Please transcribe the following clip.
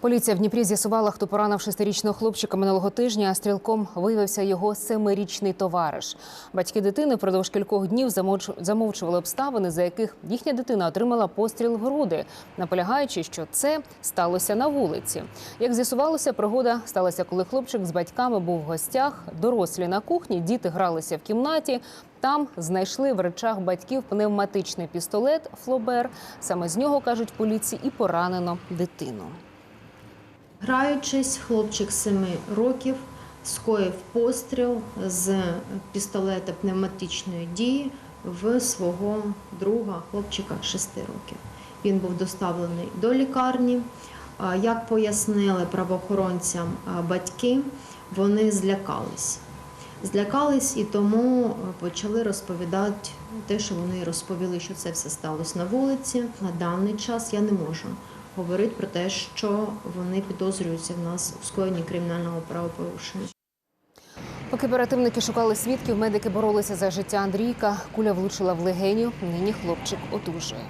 Поліція в Дніпрі з'ясувала, хто поранив шестирічного хлопчика минулого тижня. а Стрілком виявився його семирічний товариш. Батьки дитини впродовж кількох днів замовчували обставини, за яких їхня дитина отримала постріл в груди, наполягаючи, що це сталося на вулиці. Як з'ясувалося, пригода сталася, коли хлопчик з батьками був в гостях. Дорослі на кухні, діти гралися в кімнаті. Там знайшли в речах батьків пневматичний пістолет Флобер. Саме з нього кажуть поліції і поранено дитину. Граючись, хлопчик 7 років скоїв постріл з пістолета пневматичної дії в свого друга, хлопчика 6 років. Він був доставлений до лікарні. Як пояснили правоохоронцям батьки, вони злякались. Злякались і тому почали розповідати те, що вони розповіли, що це все сталося на вулиці. На даний час я не можу говорити про те, що вони підозрюються в нас у скоєнні кримінального правопорушення. Поки оперативники шукали свідків, медики боролися за життя Андрійка. Куля влучила в легеню. Нині хлопчик одужує.